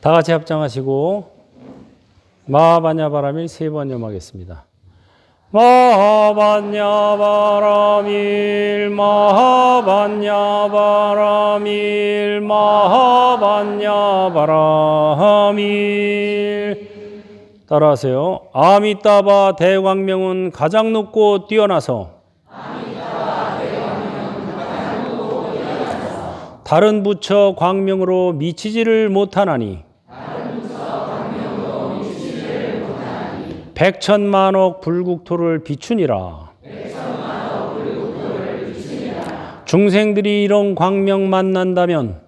다 같이 합장하시고 마하바냐 바라밀 세번 염하겠습니다. 마하바냐 바라밀 마하바냐 바라밀 마하바냐 바라밀 따라하세요. 아미따바 대광명은 가장 높고 뛰어나서 다른 부처 광명으로 미치지를 못하나니 백천만억 불국토를 비추니라. 중생들이 이런 광명 만난다면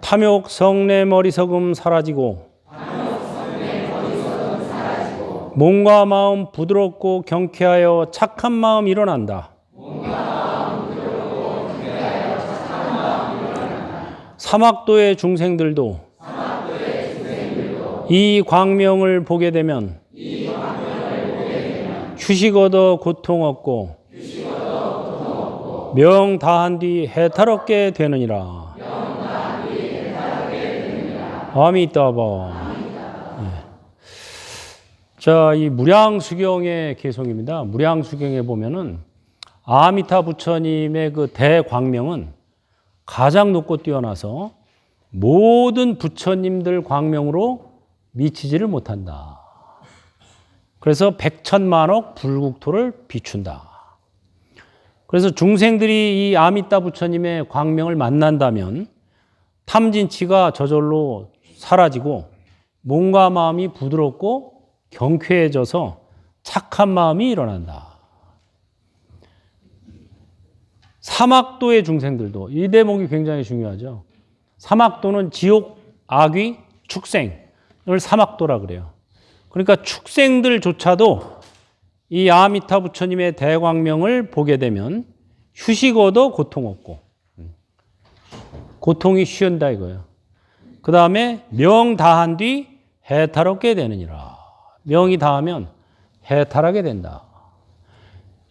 탐욕 성내 머리석음 사라지고 몸과 마음 부드럽고 경쾌하여 착한 마음 일어난다. 사막도의 중생들도 이 광명을 보게 되면 휴식 얻어 고통 없고 명 다한 뒤 해탈없게 되느니라. 아미따바. 예. 자, 이 무량수경의 개송입니다. 무량수경에 보면은 아미타 부처님의 그 대광명은 가장 높고 뛰어나서 모든 부처님들 광명으로 미치지를 못한다. 그래서 백천만억 불국토를 비춘다. 그래서 중생들이 이 아미따 부처님의 광명을 만난다면 탐진치가 저절로 사라지고 몸과 마음이 부드럽고 경쾌해져서 착한 마음이 일어난다. 사막도의 중생들도 이 대목이 굉장히 중요하죠. 사막도는 지옥, 악귀, 축생을 사막도라 그래요. 그러니까 축생들조차도 이 아미타 부처님의 대광명을 보게 되면 휴식 얻어 고통 없고 고통이 쉬운다 이거예요. 그 다음에 명 다한 뒤 해탈없게 되느니라. 명이 다하면 해탈하게 된다.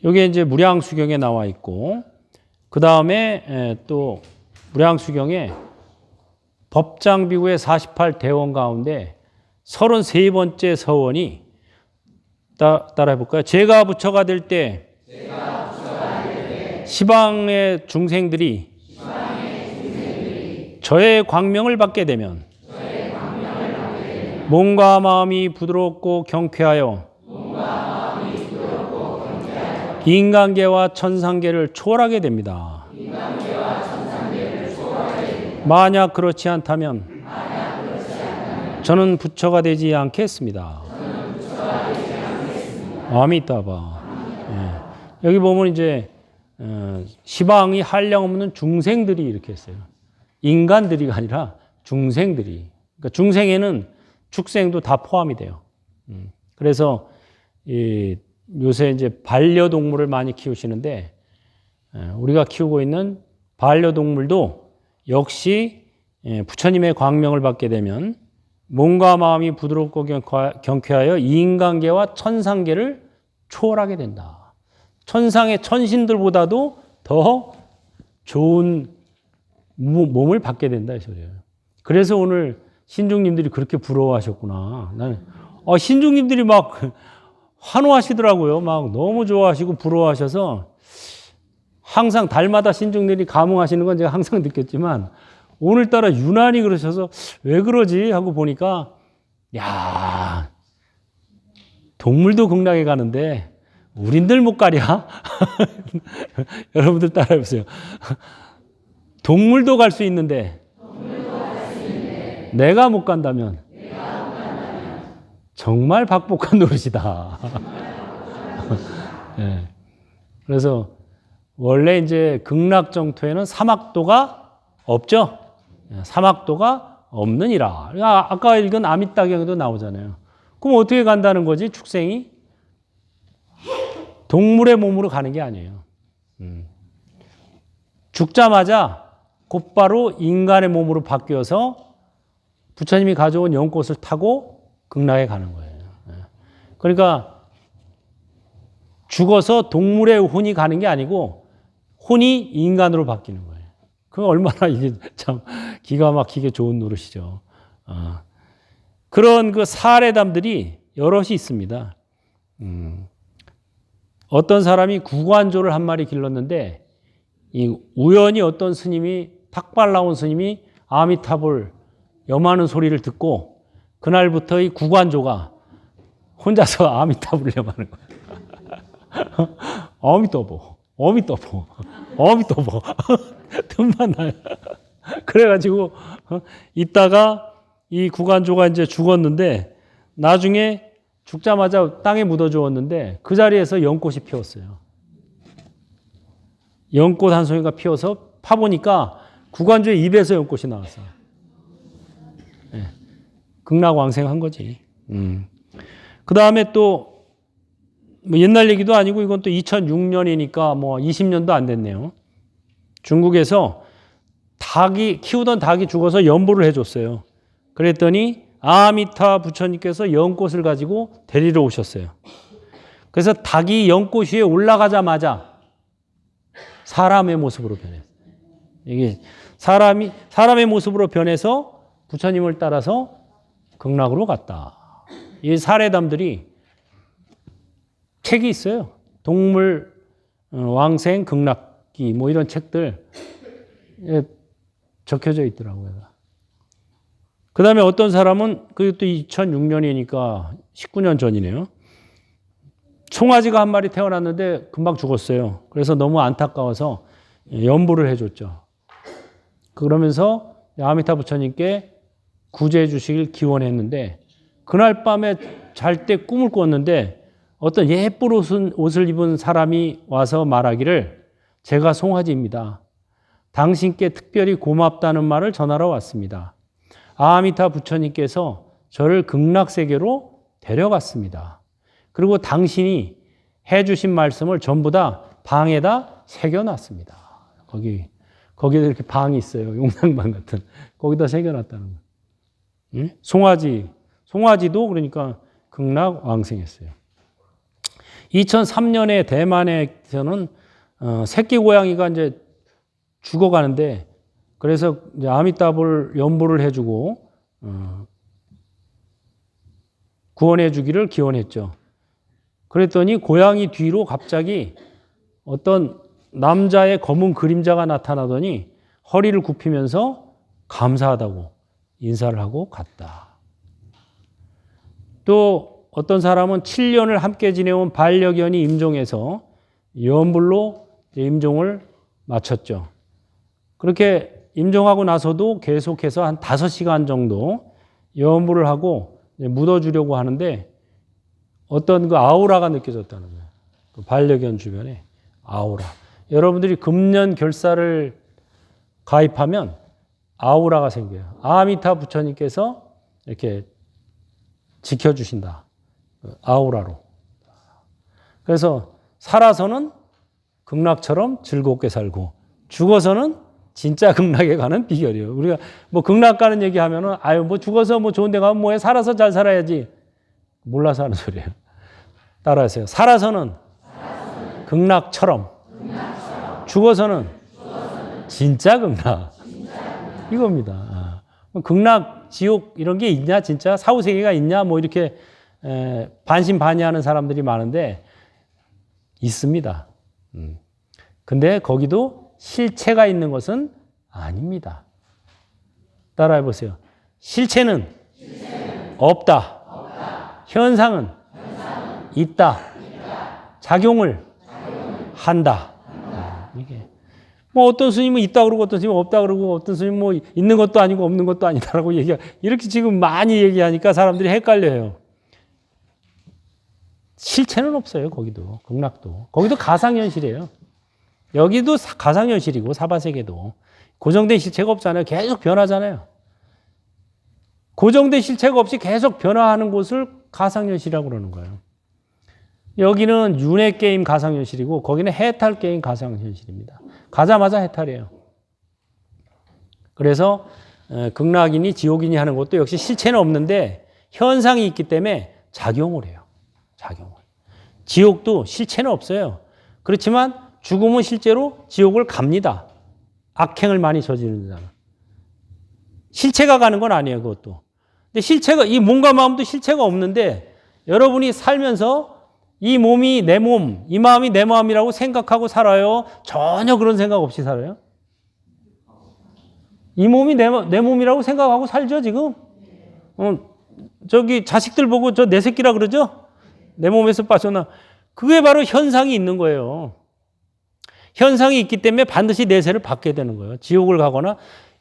이게 이제 무량수경에 나와 있고 그 다음에 또 무량수경에 법장비구의 48대원 가운데 33번째 서원이 따, 따라 해 볼까요? 제가 부처가 될 때 시방의 중생들이 저의 광명을 받게 되면 몸과 마음이 부드럽고 경쾌하여 인간계와 천상계를 초월하게 됩니다. 만약 그렇지 않다면 저는 부처가 되지 않겠습니다. 아미따바. 예. 여기 보면 이제 어, 시방이 한량 없는 중생들이 이렇게 했어요. 인간들이가 아니라 중생들이. 그러니까 중생에는 축생도 다 포함이 돼요. 음. 그래서 이 요새 이제 반려동물을 많이 키우시는데 예, 우리가 키우고 있는 반려동물도 역시 예, 부처님의 광명을 받게 되면 몸과 마음이 부드럽고 경쾌하여 인간계와 천상계를 초월하게 된다. 천상의 천신들보다도 더 좋은 몸을 받게 된다. 그래서 오늘 신중님들이 그렇게 부러워하셨구나. 나는 어, 신중님들이 막 환호하시더라고요. 막 너무 좋아하시고 부러워하셔서 항상 달마다 신중들이 감흥하시는 건 제가 항상 느꼈지만 오늘따라 유난히 그러셔서 왜 그러지 하고 보니까 야 동물도 극락에 가는데 우린들 못 가랴? 여러분들 따라해보세요. 동물도 갈 수 있는데, 내가 못 간다면, 정말 박복한 노릇이다. 네. 그래서 원래 이제 극락 정토에는 사막도가 없죠. 예, 사막도가 없느니라. 아까 읽은 아미따경에도 나오잖아요. 그럼 어떻게 간다는 거지? 축생이 동물의 몸으로 가는 게 아니에요. 음. 죽자마자 곧바로 인간의 몸으로 바뀌어서 부처님이 가져온 연꽃을 타고 극락에 가는 거예요. 예. 그러니까 죽어서 동물의 혼이 가는 게 아니고 혼이 인간으로 바뀌는 거예요. 그 얼마나 이게 참 기가 막히게 좋은 노릇이죠. 어. 그런 그 사례담들이 여럿이 있습니다. 음. 어떤 사람이 구관조를 한 마리 길렀는데 이 우연히 어떤 스님이 탁발 나온 스님이 아미타불 염하는 소리를 듣고 그날부터 이 구관조가 혼자서 아미타불을 염하는 거예요. 어미떠보, 어미떠보, 어미떠보. 틈만 나요. 그래가지고 어, 있다가 이 구관조가 이제 죽었는데 나중에 죽자마자 땅에 묻어 주었는데 그 자리에서 연꽃이 피었어요. 연꽃 한 송이가 피어서 파보니까 구관조의 입에서 연꽃이 나왔어요. 네. 극락왕생한 거지. 음. 그 다음에 또 뭐 옛날 얘기도 아니고 이건 또 2006년이니까 뭐 20년도 안 됐네요. 중국에서 닭이 키우던 닭이 죽어서 연보를 해줬어요. 그랬더니 아미타 부처님께서 연꽃을 가지고 데리러 오셨어요. 그래서 닭이 연꽃 위에 올라가자마자 사람의 모습으로 변했어요. 이게 사람이 사람의 모습으로 변해서 부처님을 따라서 극락으로 갔다. 이 사례담들이 책이 있어요. 동물 어, 왕생 극락기 뭐 이런 책들 적혀져 있더라고요. 그 다음에 어떤 사람은 그것도 2006년이니까 19년 전이네요. 송아지가 한 마리 태어났는데 금방 죽었어요. 그래서 너무 안타까워서 연부를 해줬죠. 그러면서 아미타 부처님께 구제해 주시길 기원했는데 그날 밤에 잘 때 꿈을 꿨는데 어떤 예쁜 옷을 입은 사람이 와서 말하기를 제가 송아지입니다. 당신께 특별히 고맙다는 말을 전하러 왔습니다. 아미타 부처님께서 저를 극락세계로 데려갔습니다. 그리고 당신이 해주신 말씀을 전부 다 방에다 새겨놨습니다. 거기, 거기에 이렇게 방이 있어요. 용량방 같은. 거기다 새겨놨다는 거. 응? 송아지. 송아지도 그러니까 극락 왕생했어요. 2003년에 대만에서는 어, 새끼 고양이가 이제 죽어가는데 그래서 이제 아미따불 연보를 해주고 어, 구원해 주기를 기원했죠. 그랬더니 고양이 뒤로 갑자기 어떤 남자의 검은 그림자가 나타나더니 허리를 굽히면서 감사하다고 인사를 하고 갔다. 또 어떤 사람은 7년을 함께 지내온 반려견이 임종해서 연불로 임종을 마쳤죠. 그렇게 임종하고 나서도 계속해서 한 5시간 정도 연불을 하고 묻어주려고 하는데 어떤 그 아우라가 느껴졌다는 거예요. 그 반려견 주변에 아우라. 여러분들이 금년 결사를 가입하면 아우라가 생겨요. 아미타 부처님께서 이렇게 지켜주신다. 아우라로. 그래서 살아서는 극락처럼 즐겁게 살고 죽어서는 진짜 극락에 가는 비결이에요. 우리가 뭐 극락 가는 얘기 하면은 아유 뭐 죽어서 뭐 좋은 데 가면 뭐해 살아서 잘 살아야지. 몰라서 하는 소리예요. 따라하세요. 살아서는, 살아서는 극락처럼, 극락처럼. 죽어서는, 죽어서는 진짜 극락. 진짜 이겁니다. 아. 극락, 지옥 이런 게 있냐 진짜 사후 세계가 있냐 뭐 이렇게 반신반의하는 사람들이 많은데 있습니다. 음. 근데 거기도 실체가 있는 것은 아닙니다. 따라해 보세요. 실체는, 실체는 없다. 없다. 현상은, 현상은 있다. 있다. 작용을, 작용을 한다. 한다. 이게 뭐 어떤 스님은 있다 그러고 어떤 스님은 없다 그러고 어떤 스님은 뭐 있는 것도 아니고 없는 것도 아니다라고 얘기하 이렇게 지금 많이 얘기하니까 사람들이 헷갈려요. 실체는 없어요, 거기도. 극락도. 거기도 가상현실이에요. 여기도 가상현실이고, 사바세계도. 고정된 실체가 없잖아요. 계속 변하잖아요. 고정된 실체가 없이 계속 변화하는 곳을 가상현실이라고 그러는 거예요. 여기는 윤회 게임 가상현실이고, 거기는 해탈 게임 가상현실입니다. 가자마자 해탈이에요. 그래서, 극락이니 지옥이니 하는 것도 역시 실체는 없는데, 현상이 있기 때문에 작용을 해요. 작용을. 지옥도 실체는 없어요. 그렇지만 죽음은 실제로 지옥을 갑니다. 악행을 많이 저지르는 사람. 실체가 가는 건 아니에요, 그것도. 근데 실체가, 이 몸과 마음도 실체가 없는데 여러분이 살면서 이 몸이 내 몸, 이 마음이 내 마음이라고 생각하고 살아요? 전혀 그런 생각 없이 살아요? 이 몸이 내, 내 몸이라고 생각하고 살죠, 지금? 어, 저기 자식들 보고 저 내 새끼라 그러죠? 내 몸에서 빠져나. 그게 바로 현상이 있는 거예요. 현상이 있기 때문에 반드시 내세를 받게 되는 거예요. 지옥을 가거나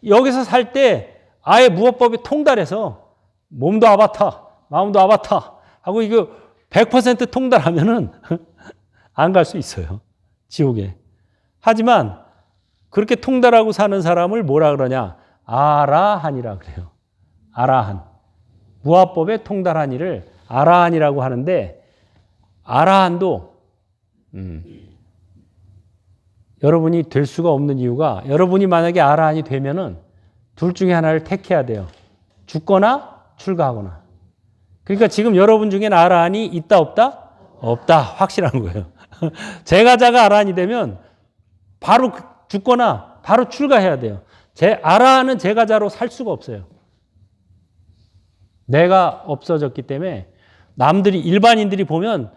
여기서 살 때 아예 무엇법에 통달해서 몸도 아바타, 마음도 아바타 하고 이거 100% 통달하면은 안 갈 수 있어요. 지옥에. 하지만 그렇게 통달하고 사는 사람을 뭐라 그러냐? 아라한이라 그래요. 아라한. 무화법에 통달한 이를 아라한이라고 하는데 아라한도 음, 여러분이 될 수가 없는 이유가 여러분이 만약에 아라한이 되면은 둘 중에 하나를 택해야 돼요. 죽거나 출가하거나. 그러니까 지금 여러분 중엔 아라한이 있다 없다? 없다. 확실한 거예요. 제가 자가 아라한이 되면 바로 그- 죽거나 바로 출가해야 돼요. 제 아라한은 제가 자로 살 수가 없어요. 내가 없어졌기 때문에 남들이 일반인들이 보면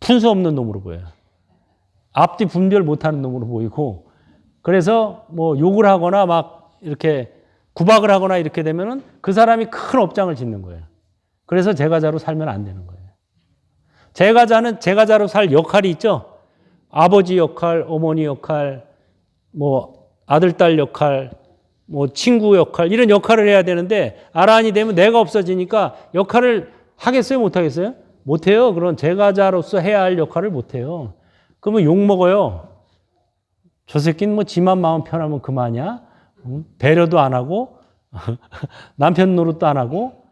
분수 없는 놈으로 보여요. 앞뒤 분별 못하는 놈으로 보이고 그래서 뭐 욕을 하거나 막 이렇게 구박을 하거나 이렇게 되면은 그 사람이 큰 업장을 짓는 거예요. 그래서 제가자로 살면 안 되는 거예요. 제가자는 제가자로 살 역할이 있죠. 아버지 역할, 어머니 역할, 뭐 아들 딸 역할, 뭐 친구 역할 이런 역할을 해야 되는데 아란이 되면 내가 없어지니까 역할을 하겠어요, 못 하겠어요? 못 해요. 그런 제가자로서 해야 할 역할을 못 해요. 그러면 욕 먹어요. 저 새끼는 뭐 지만 마음 편하면 그만이야. 응? 배려도 안 하고 남편 노릇도 안 하고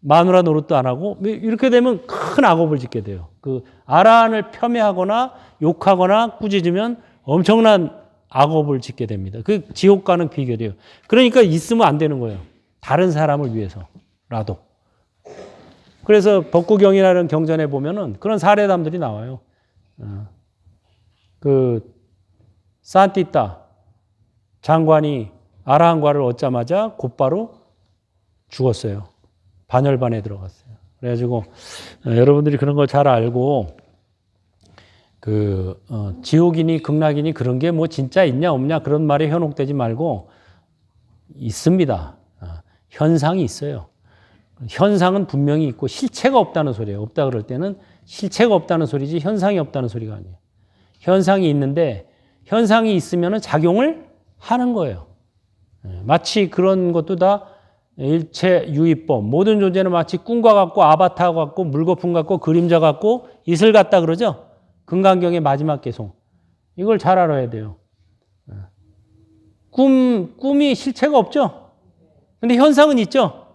마누라 노릇도 안 하고 뭐 이렇게 되면 큰 악업을 짓게 돼요. 그 아란을 폄훼하거나 욕하거나 꾸짖으면 엄청난 악업을 짓게 됩니다. 그 지옥 가는 비결이에요. 그러니까 있으면 안 되는 거예요. 다른 사람을 위해서라도. 그래서 법구경이라는 경전에 보면은 그런 사례담들이 나와요. 어. 그 산티타 장관이 아라한과를 얻자마자 곧바로 죽었어요. 반열반에 들어갔어요. 그래가지고 어, 여러분들이 그런 걸 잘 알고 그 어, 지옥이니 극락이니 그런 게 뭐 진짜 있냐 없냐 그런 말에 현혹되지 말고 있습니다. 어, 현상이 있어요. 현상은 분명히 있고 실체가 없다는 소리예요. 없다 그럴 때는 실체가 없다는 소리지 현상이 없다는 소리가 아니에요. 현상이 있는데 현상이 있으면 작용을 하는 거예요. 예, 마치 그런 것도 다 일체 유의법 모든 존재는 마치 꿈과 같고 아바타 같고 물거품 같고 그림자 같고 이슬 같다 그러죠. 금강경의 마지막 개송 이걸 잘 알아야 돼요. 예. 꿈 꿈이 실체가 없죠. 근데 현상은 있죠.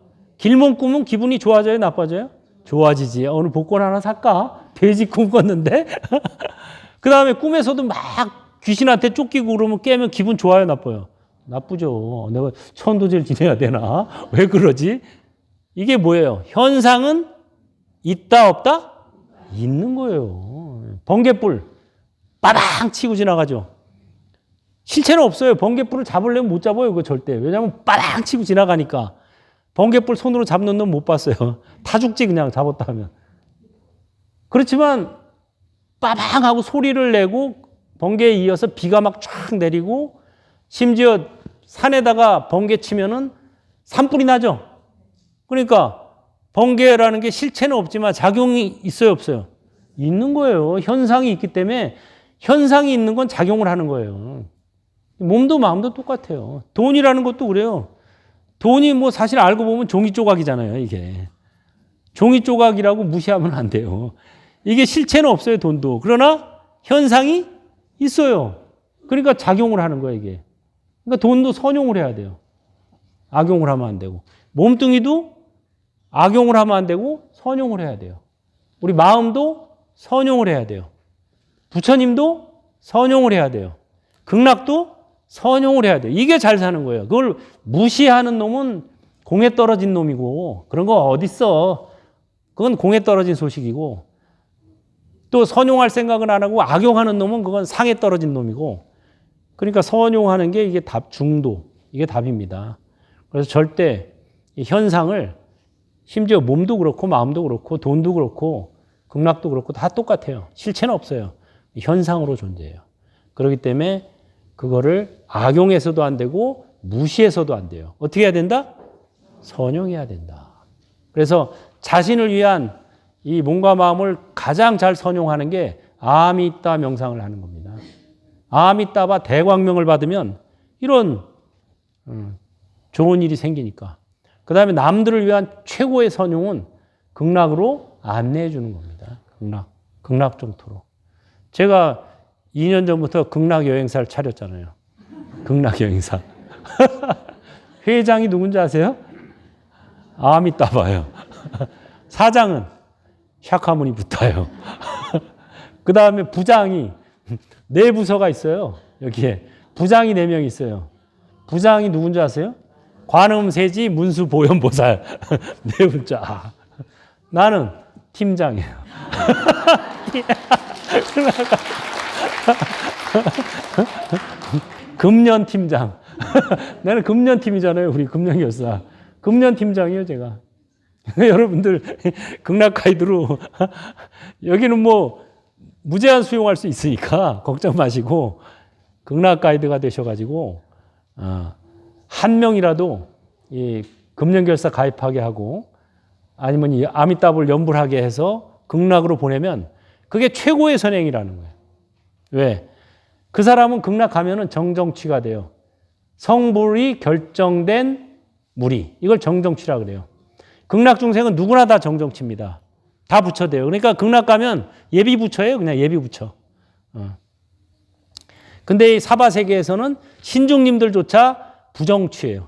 길몽 꿈은 기분이 좋아져요, 나빠져요? 좋아지지. 오늘 복권 하나 살까? 돼지 꿈 꿨는데. 그 다음에 꿈에서도 막 귀신한테 쫓기고 그러면 깨면 기분 좋아요, 나빠요? 나쁘죠. 내가 천도제를 지내야 되나? 왜 그러지? 이게 뭐예요? 현상은 있다, 없다? 있는 거예요. 번개불. 빠방 치고 지나가죠. 실체는 없어요. 번개불을 잡으려면 못 잡아요, 그거 절대. 왜냐하면 빠방 치고 지나가니까. 번개불 손으로 잡는 놈 못 봤어요. 타 죽지, 그냥 잡았다 하면. 그렇지만, 빠방 하고 소리를 내고, 번개에 이어서 비가 막 쫙 내리고, 심지어 산에다가 번개 치면은 산불이 나죠. 그러니까 번개라는 게 실체는 없지만 작용이 있어요, 없어요? 있는 거예요. 현상이 있기 때문에 현상이 있는 건 작용을 하는 거예요. 몸도 마음도 똑같아요. 돈이라는 것도 그래요. 돈이 뭐 사실 알고 보면 종이 조각이잖아요, 이게. 종이 조각이라고 무시하면 안 돼요. 이게 실체는 없어요, 돈도. 그러나 현상이 있어요. 그러니까 작용을 하는 거예요, 이게. 그러니까 돈도 선용을 해야 돼요. 악용을 하면 안 되고. 몸뚱이도 악용을 하면 안 되고 선용을 해야 돼요. 우리 마음도 선용을 해야 돼요. 부처님도 선용을 해야 돼요. 극락도 선용을 해야 돼요. 이게 잘 사는 거예요. 그걸 무시하는 놈은 공에 떨어진 놈이고 그런 거 어딨어. 그건 공에 떨어진 소식이고 또 선용할 생각은 안 하고 악용하는 놈은 그건 상에 떨어진 놈이고 그러니까 선용하는 게 이게 답 중도 이게 답입니다. 그래서 절대 이 현상을 심지어 몸도 그렇고 마음도 그렇고 돈도 그렇고 극락도 그렇고 다 똑같아요. 실체는 없어요. 현상으로 존재해요. 그렇기 때문에 그거를 악용해서도 안 되고 무시해서도 안 돼요. 어떻게 해야 된다? 선용해야 된다. 그래서 자신을 위한 이 몸과 마음을 가장 잘 선용하는 게 아미따 명상을 하는 겁니다. 아미따바 대광명을 받으면 이런 음, 좋은 일이 생기니까. 그 다음에 남들을 위한 최고의 선용은 극락으로 안내해 주는 겁니다. 극락, 극락 정토로. 제가 2년 전부터 극락 여행사를 차렸잖아요. 극락 여행사. 회장이 누군지 아세요? 아미따바예요. 사장은 샤카문이 붙어요. 그 다음에 부장이 네 부서가 있어요. 여기에 부장이 네 명 있어요. 부장이 누군지 아세요? 관음세지 문수 보현보살 네 분자. 나는 팀장이에요. 금년 팀장. 나는 금년 팀이잖아요. 우리 금년 교사. 금년 팀장이에요, 제가. 여러분들 극락 가이드로 여기는 뭐 무제한 수용할 수 있으니까 걱정 마시고 극락 가이드가 되셔가지고 어, 한 명이라도 이 금년결사 가입하게 하고 아니면 이 아미따불 연불하게 해서 극락으로 보내면 그게 최고의 선행이라는 거예요. 왜? 그 사람은 극락 가면은 정정취가 돼요. 성불이 결정된 무리. 이걸 정정취라 그래요. 극락 중생은 누구나 다 정정치입니다. 다 부처돼요. 그러니까 극락 가면 예비 부처예요. 그냥 예비 부처. 어. 근데 이 사바 세계에서는 신중님들조차 부정취예요.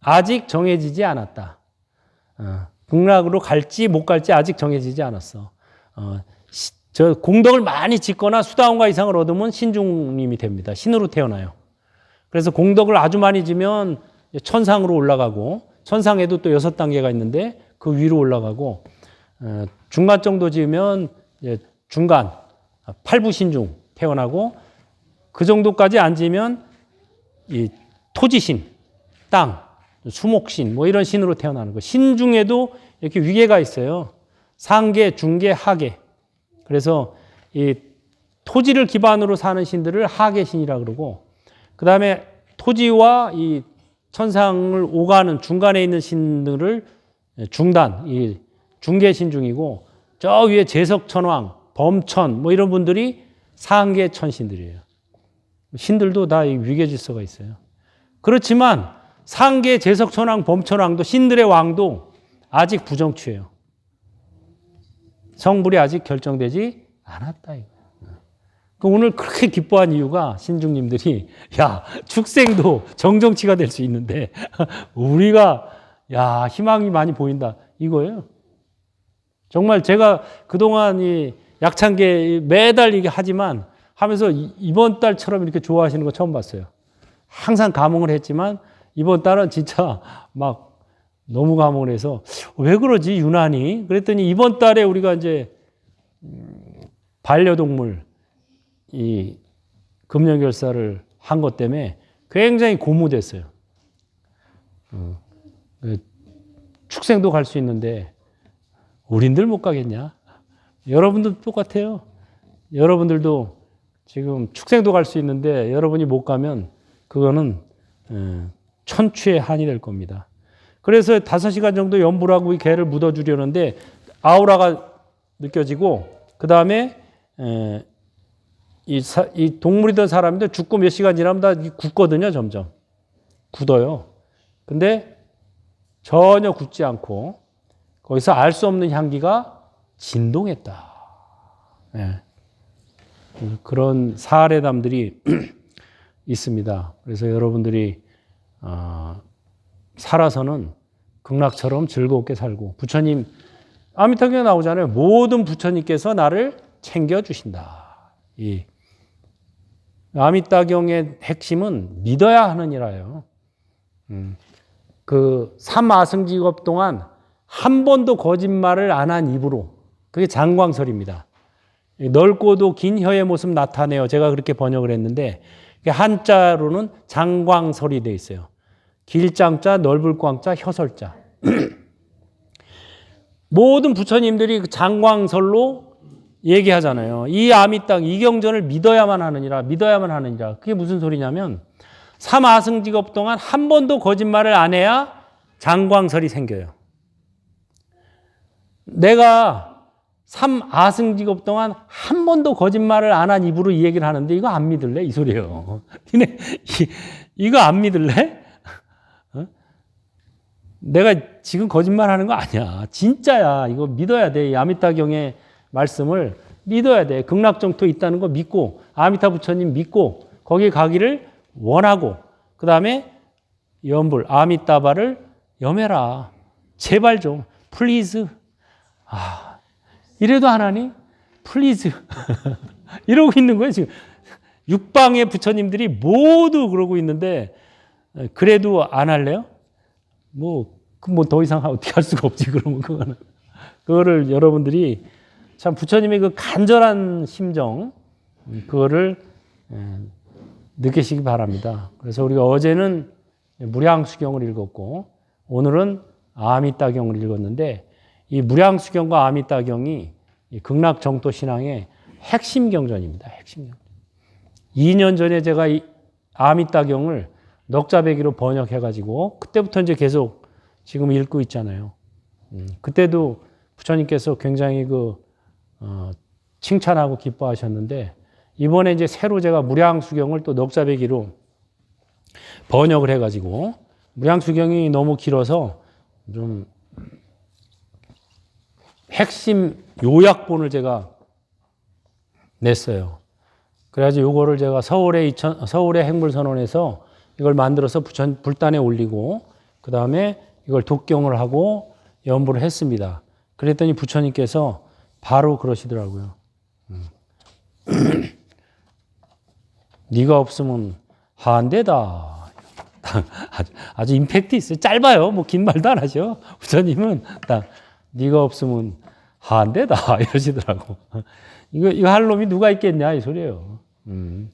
아직 정해지지 않았다. 어. 극락으로 갈지 못 갈지 아직 정해지지 않았어. 어. 시, 저 공덕을 많이 짓거나 수다원과 이상을 얻으면 신중님이 됩니다. 신으로 태어나요. 그래서 공덕을 아주 많이 지면 천상으로 올라가고 천상에도 또 여섯 단계가 있는데 그 위로 올라가고 어, 중간 정도 지으면 중간 팔부 신중 태어나고 그 정도까지 안 지면 이 토지신, 땅, 수목신 뭐 이런 신으로 태어나는 거. 신 중에도 이렇게 위계가 있어요. 상계, 중계, 하계. 그래서 이 토지를 기반으로 사는 신들을 하계 신이라 그러고 그 다음에 토지와 이 천상을 오가는 중간에 있는 신들을 중단, 이 중계 신 중이고 저 위에 제석천왕, 범천 뭐 이런 분들이 상계 천신들이에요. 신들도 다 위계 질서가 있어요. 그렇지만 상계 제석천왕, 범천왕도 신들의 왕도 아직 부정취예요. 성불이 아직 결정되지 않았다 오늘 그렇게 기뻐한 이유가 신중님들이 야 축생도 정정치가 될 수 있는데 우리가 야 희망이 많이 보인다 이거예요. 정말 제가 그동안 이 약창계 매달 이게 하지만 하면서 이번 달처럼 이렇게 좋아하시는 거 처음 봤어요. 항상 감흥을 했지만 이번 달은 진짜 막 너무 감흥을 해서 왜 그러지 유난히 그랬더니 이번 달에 우리가 이제 반려동물 이 금연결사를 한 것 때문에 굉장히 고무됐어요. 어, 그 축생도 갈 수 있는데 우린들 못 가겠냐? 여러분도 똑같아요. 여러분들도 지금 축생도 갈 수 있는데 여러분이 못 가면 그거는 천추의 한이 될 겁니다. 그래서 다섯 시간 정도 연불하고 이 개를 묻어주려는데 아우라가 느껴지고 그 다음에 이, 사, 이 동물이던 사람인데 죽고 몇 시간 지나면 다 굳거든요, 점점. 굳어요. 근데 전혀 굳지 않고 거기서 알 수 없는 향기가 진동했다. 네. 그런 사례담들이 있습니다. 그래서 여러분들이 어, 살아서는 극락처럼 즐겁게 살고 부처님 아미타경에 나오잖아요. 모든 부처님께서 나를 챙겨 주신다. 이 아미따경의 핵심은 믿어야 하느니라요. 음, 그 삼아승직업 동안 한 번도 거짓말을 안 한 입으로 그게 장광설입니다. 넓고도 긴 혀의 모습 나타내요. 제가 그렇게 번역을 했는데 한자로는 장광설이 돼 있어요. 길장자, 넓을 광자, 혀설자. 모든 부처님들이 그 장광설로 얘기하잖아요. 이 아미 땅 이경전을 믿어야만 하느니라, 믿어야만 하느니라. 그게 무슨 소리냐면 삼아승직업 동안 한 번도 거짓말을 안 해야 장광설이 생겨요. 내가 삼아승직업 동안 한 번도 거짓말을 안 한 입으로 이 얘기를 하는데 이거 안 믿을래? 이 소리예요. 이거 안 믿을래? 어? 내가 지금 거짓말 하는 거 아니야. 진짜야. 이거 믿어야 돼. 이 아미타 경의 말씀을 믿어야 돼. 극락정토 있다는 거 믿고 아미타 부처님 믿고 거기에 가기를 원하고 그 다음에 염불 아미따바를 염해라. 제발 좀 플리즈. 아 이래도 하나니 플리즈 이러고 있는 거예요 지금. 육방의 부처님들이 모두 그러고 있는데 그래도 안 할래요? 뭐, 뭐 더 이상 어떻게 할 수가 없지, 그러면 그거는. 그거를 여러분들이 참 부처님의 그 간절한 심정, 그거를 예, 느끼시기 바랍니다. 그래서 우리가 어제는 무량수경을 읽었고, 오늘은 아미따경을 읽었는데, 이 무량수경과 아미따경이 이 극락 정토 신앙의 핵심 경전입니다. 핵심 경전. 2년 전에 제가 이 아미따경을 넉자배기로 번역해가지고 그때부터 이제 계속 지금 읽고 있잖아요. 음, 그때도 부처님께서 굉장히 그 어, 칭찬하고 기뻐하셨는데 이번에 이제 새로 제가 무량수경을 또 넉자배기로 번역을 해가지고 무량수경이 너무 길어서 좀 핵심 요약본을 제가 냈어요. 그래가지고 요거를 제가 서울의 이천, 서울의 핵물선언에서 이걸 만들어서 부천, 불단에 올리고 그 다음에 이걸 독경을 하고 연부를 했습니다. 그랬더니 부처님께서 바로 그러시더라고요. 음. 네가 없으면 한대다. 아주, 임팩트 있어요. 짧아요. 뭐 긴 말도 안 하죠. 부처님은 딱 네가 없으면 한대다 이러시더라고. 이거 이거 할 놈이 누가 있겠냐 이 소리예요. 음.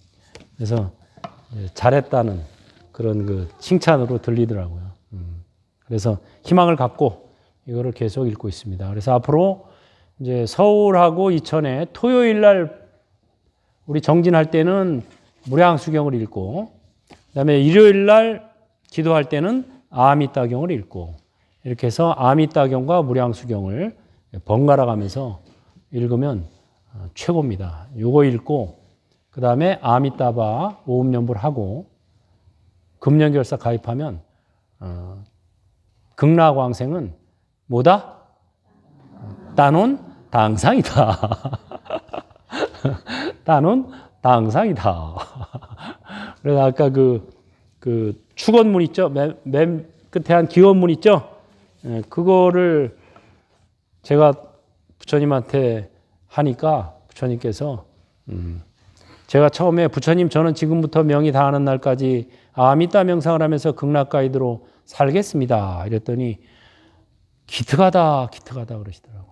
그래서 잘했다는 그런 그 칭찬으로 들리더라고요. 음. 그래서 희망을 갖고 이거를 계속 읽고 있습니다. 그래서 앞으로 이제 서울하고 이천에 토요일 날 우리 정진할 때는 무량수경을 읽고 그다음에 일요일 날 기도할 때는 아미따경을 읽고 이렇게 해서 아미따경과 무량수경을 번갈아 가면서 읽으면 어, 최고입니다. 요거 읽고 그 다음에 아미따바 오음연불 하고 금년결사 가입하면 어, 극락왕생은 뭐다? 따논 당상이다. 따논 당상이다. 그래서 아까 그, 그 축원문 있죠? 맨, 맨 끝에 한 기원문 있죠? 예, 그거를 제가 부처님한테 하니까 부처님께서 음, 제가 처음에 부처님 저는 지금부터 명이 다하는 날까지 아미따 명상을 하면서 극락 가이드로 살겠습니다. 이랬더니 기특하다, 기특하다 그러시더라고요.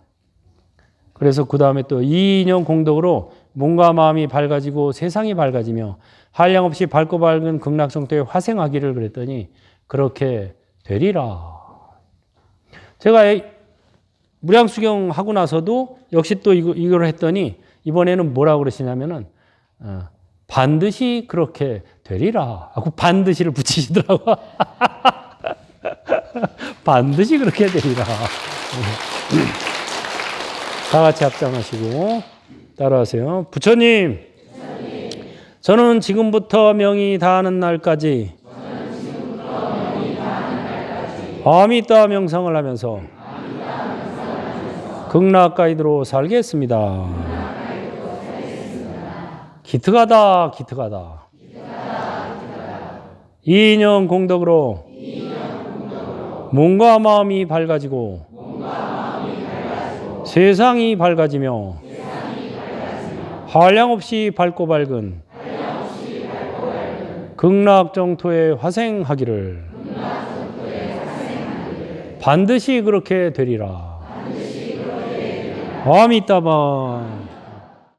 그래서 그 다음에 또 이인용 공덕으로 몸과 마음이 밝아지고 세상이 밝아지며 한량없이 밝고 밝은 극락성토에 화생하기를 그랬더니 그렇게 되리라. 제가 무량수경 하고 나서도 역시 또 이걸 했더니 이번에는 뭐라고 그러시냐면은 어, 반드시 그렇게 되리라 하고 반드시를 붙이시더라고. 반드시 그렇게 되리라. 다 같이 합장하시고 따라하세요. 부처님, 저는 지금부터 명이 다하는 날까지 아미따 명상을 하면서 극락 가이드로 살겠습니다. 기특하다, 기특하다. 이인영 공덕으로 몸과 마음이 밝아지고 세상이 밝아지며 한량없이 밝고 밝은 극락정토에 화생하기를 반드시 그렇게 되리라. 아미따바